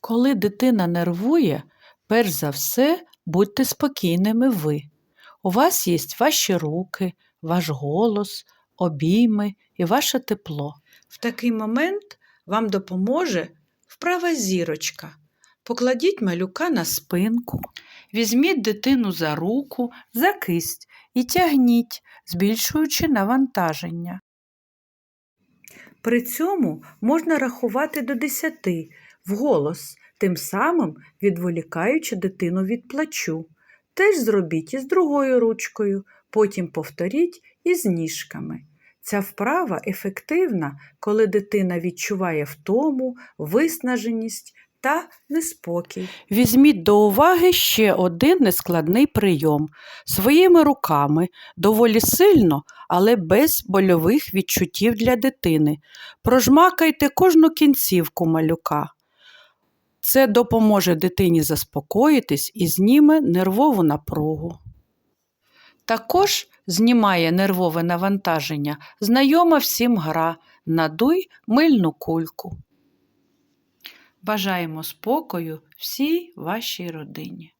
Коли дитина нервує, перш за все будьте спокійними ви. У вас є ваші руки, ваш голос, обійми і ваше тепло. В такий момент вам допоможе вправа зірочка. Покладіть малюка на спинку, візьміть дитину за руку, за кисть і тягніть, збільшуючи навантаження. При цьому можна рахувати до 10 вголос, тим самим відволікаючи дитину від плачу. Теж зробіть із другою ручкою, потім повторіть із ніжками. Ця вправа ефективна, коли дитина відчуває втому, виснаженість та неспокій. Візьміть до уваги ще один нескладний прийом. Своїми руками, доволі сильно, але без больових відчуттів для дитини. Прожмакайте кожну кінцівку малюка. Це допоможе дитині заспокоїтись і зніме нервову напругу. Також знімає нервове навантаження знайома всім гра Надуй мильну кульку. Бажаємо спокою всій вашій родині.